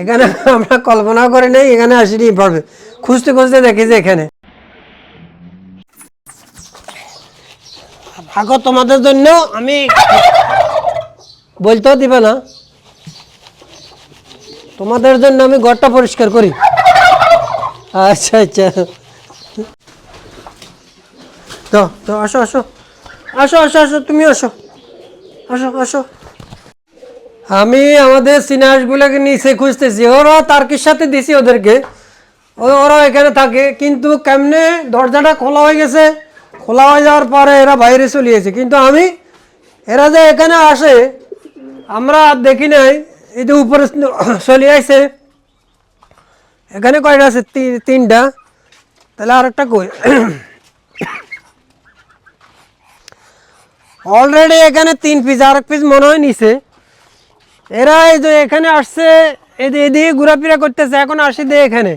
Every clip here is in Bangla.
এখানে আমরা কল্পনা করে নেই, এখানে আসিনি পারবে খুঁজতে খুঁজতে দেখি যে এখানে। আগো তোমাদের জন্য আমি বলতেও দিবে না। তোমাদের জন্য আমি ঘরটা পরিষ্কার করি। আচ্ছা আচ্ছা। তো তো আসো আসো। আসো আসো আসো, তুমি আসো। আসো আসো। আমি আমাদের সিনার্সগুলোকে নিচে খুঁজতেছি। ওরা তার্কির সাথে দিছি ওদেরকে। ওরা এখানে থাকে। কিন্তু কেমনে দরজাটা খোলা হয়ে গেছে? খোলা হয়ে যাওয়ার পরে এরা বাইরে চলে গেছে। কিন্তু আমি, এরা যে এখানে আসে, আমরা আর দেখি নাই। এই যে উপরে চলে আসছে এখানে কয়টা আছে? তিনটা। তাহলে আর একটা কই? অলরেডি এখানে তিন পিস আর এক পিস মনে হয় নিছে। এরা এই যে এখানে আসছে এদিকে ঘোরাফেরা করতেছে, এখন আসি দিয়ে এখানে।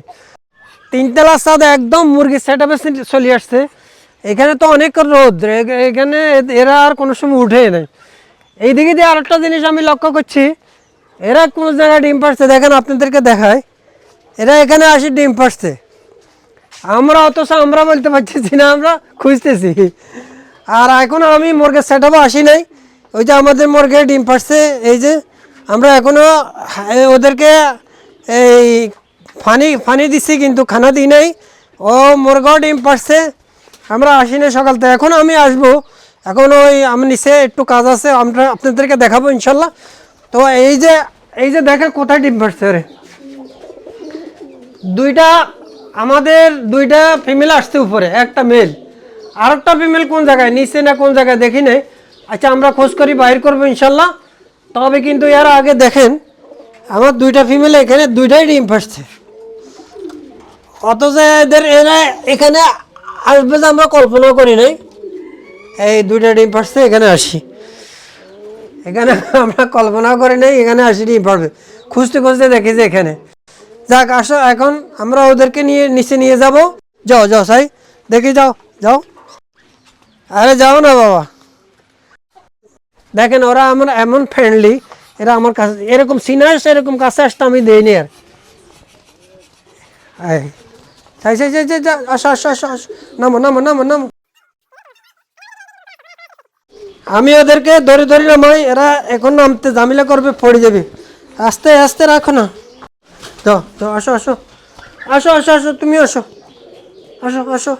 তিনতলা সাদ একদম মুরগির সেট আপে চলে আসছে। এখানে তো অনেক রোদ এখানে এরা আর কোনো সময় উঠে নেই এইদিকে দিয়ে আরেকটা জিনিস আমি লক্ষ্য করছি, এরা কোনো জায়গায় ডিম পাড়ছে, দেখেন আপনাদেরকে দেখায় এরা এখানে আসি ডিম পাড়ছে। আমরা অথচ, আমরা বলতে পারতেছি না, আমরা খুঁজতেছি। আর এখন আমি মুরগের সেট আসি নাই। ওই যে আমাদের মুরগে ডিম পাড়ছে, এই যে আমরা এখনও ওদেরকে এই ফানি ফানি দিচ্ছি কিন্তু খানা দিই নাই। ও মুরগাও ডিম পাড়ছে। আমরা আসি নাই সকাল থেকে। এখন আমি আসব। এখন ওই, আমি নিচে একটু কাজ আছে, আমরা আপনাদেরকে দেখাবো ইনশাল্লাহ। তো এই যে এই যে দেখেন কোথায় ডিম পাড়ছে রে দুইটা, আমাদের দুইটা ফিমেল আসছে উপরে, একটা মেল আরেকটা ফিমেল কোন জায়গায়, নিচে না কোন জায়গায়, দেখি নাই। আচ্ছা আমরা খোঁজ করি, বাইর করব ইনশাল্লাহ। তবে কিন্তু এর আগে দেখেন, আমার দুইটা ফিমেল এখানে দুইটাই ডিম ফাসছে অথচ এদের এরা এখানে আসবে যে আমরা কল্পনা করি নাই। এই দুইটা ডিম ফাসছে এখানে আসি। এখানে আমরা কল্পনা করি নাই, এখানে আসি ডিম পারবে খুঁজতে খুঁজতে দেখি যে এখানে। যাক, আসো, এখন আমরা ওদেরকে নিয়ে নিচে নিয়ে যাব। যাও যাও, সাই। দেখি যাও যাও। আরে, যাও না বাবা। দেখেন, ওরা আমার এমন ফ্রেন্ডলি এরা আমার কাছে এরকম সিনার্স এরকম কাছে আসতে আমি দেইনি আর। আমি ওদেরকে ধরে ধরে নামাই, এরা এখন নামতে জামিলা করবে, পড়ে যাবে। আস্তে আস্তে রাখো না। যাও তো আসো আসো। আসো আসো আসো, তুমি আসো। আসো আসো।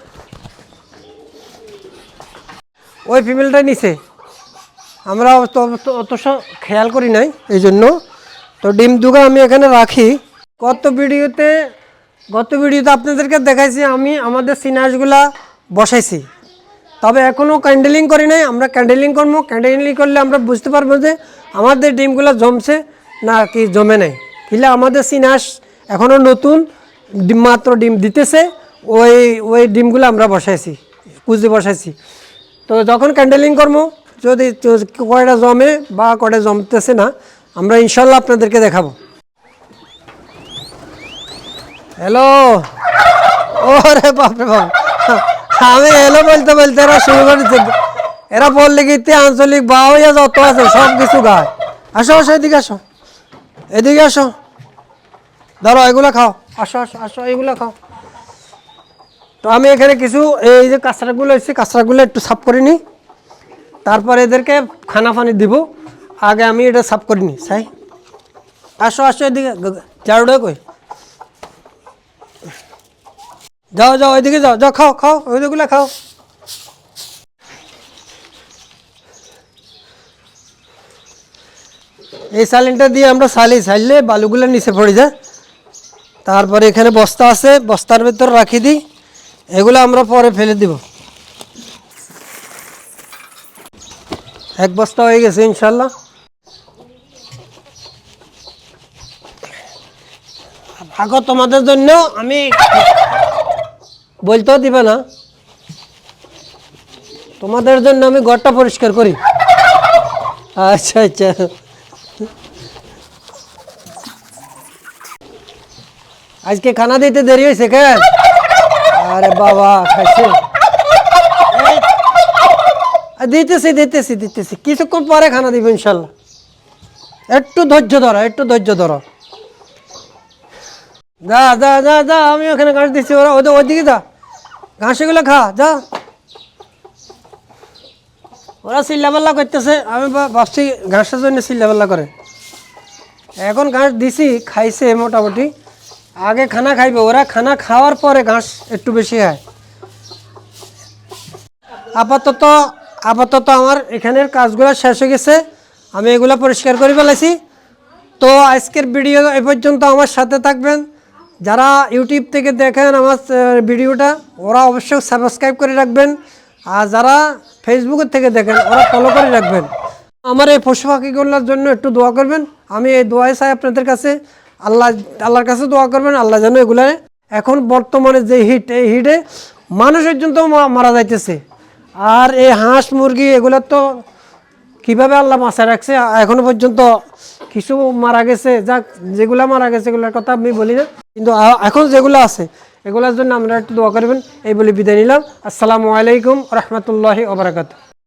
ওই ফিমেলটাই নিছে। আমরা অত অত- খেয়াল করি নাই এই জন্য। তো ডিম দুগা আমি এখানে রাখি। গত ভিডিওতে গত ভিডিওতে আপনাদেরকে দেখাইছি, আমি আমাদের সিনার্সগুলা বসাইছি। তবে এখনও ক্যান্ডেলিং করি নাই, আমরা ক্যান্ডেলিং করব। ক্যান্ডেলিং করলে আমরা বুঝতে পারব যে আমাদের ডিমগুলো জমছে না কি জমে নাই। কিলে আমাদের সিনাস এখনও নতুন, ডিম মাত্র ডিম দিতেছে, ওই ওই ডিমগুলো আমরা বসাইছি কুচি বসাইছি। তো যখন ক্যান্ডেলিং করব যদি কয়টা জমে বা কয়টা জমতেছে না, আমরা ইনশাল্লাহ আপনাদেরকে দেখাবো। হ্যালো ওরে বাপরে বাপ। আমি এলো বলতে বলতে এরা শুরু করেছে এরা বললে কি আঞ্চলিক বা হইয়া যত আছে সব কিছু গায়। আসো আসো, এদিকে আসো। এদিকে আসো। ধরো, এগুলো খাও। আসো আসো আসো, এগুলো খাও। তো আমি এখানে কিছু এই যে কাঁচড়াগুলো এসেছে কাঁচড়াগুলো একটু সাফ করে নিই। তারপর এদেরকে খানা ফানি দিব। আগে আমি এটা সাফ করে নিই, সাই। আসো আসো এদিকে। ঝাড়ুটা কই? যাও যাও, ওইদিকে যাও। যাও, খাও খাও ওইদিকগুলো খাও। এই সালিনটা দিয়ে আমরা সালি সাইলে বালুগুলো নিচে পড়ে যায়। তারপরে এখানে বস্তা আছে, বস্তার ভেতর রাখি দিই। এগুলো আমরা পরে ফেলে দিব। এক বস্তা হয়ে গেছে, ইনশাল্লাহ। আগো, তোমাদের জন্য আমি বলতেও দিবে না। তোমাদের জন্য আমি ঘরটা পরিষ্কার করি। আচ্ছা আচ্ছা। আজকে খানা দিতে দেরি হয়েছে কেন? আরে বাবা, খাইছে? দিতেছি দিতেছি দিতেছি। কিছুক্ষণ পরে খানা দিব ইনশাল্লাহ। একটু ধৈর্য ধরো, একটু ধৈর্য ধরো। যা যা যা যা, আমি ওখানে ঘাস দিচ্ছি, ওরা ওদের ওইদিকে যা। ঘাসগুলো খা, যা। ওরা চিল্লাপাল্লা করতেছে, আমি ভাবছি ঘাসের জন্য চিল্লাপাল্লা করে। এখন ঘাস দিছি, খাইছে মোটামুটি। আগে খানা খাইবে, ওরা খানা খাওয়ার পরে ঘাস একটু বেশি হয় আপাতত আপাতত আমার এখানের কাজগুলো শেষ হয়ে গেছে। আমি এগুলো পরিষ্কার করে ফেলেছি। তো আজকের ভিডিও এ পর্যন্ত আমার সাথে থাকবেন। যারা ইউটিউব থেকে দেখেন আমার ভিডিওটা, ওরা অবশ্যই সাবস্ক্রাইব করে রাখবেন। আর যারা ফেসবুকের থেকে দেখেন, ওরা ফলো করে রাখবেন। আমার এই পশু পাখিগুলোর জন্য একটু দোয়া করবেন। আমি এই দোয়াই চাই আপনাদের কাছে। আল্লাহ, আল্লাহর কাছে দোয়া করবেন। আল্লাহ যেন এগুলো এখন বর্তমানে যে হিট, এই হিটে মানুষের জন্য মারা যাইতেছে। আর এই হাঁস মুরগি, এগুলো তো কীভাবে আল্লাহ মাছা রাখছে? এখনও পর্যন্ত কিছু মারা গেছে। যাক, যেগুলা মারা গেছে, এগুলোর কথা আমি বলি না। কিন্তু এখন যেগুলো আছে, এগুলোর জন্য আমরা একটু দোয়া করবেন। এই বলে বিদায় নিলাম। আসসালামু আলাইকুম রহমতুল্লাহি ওবরাকাত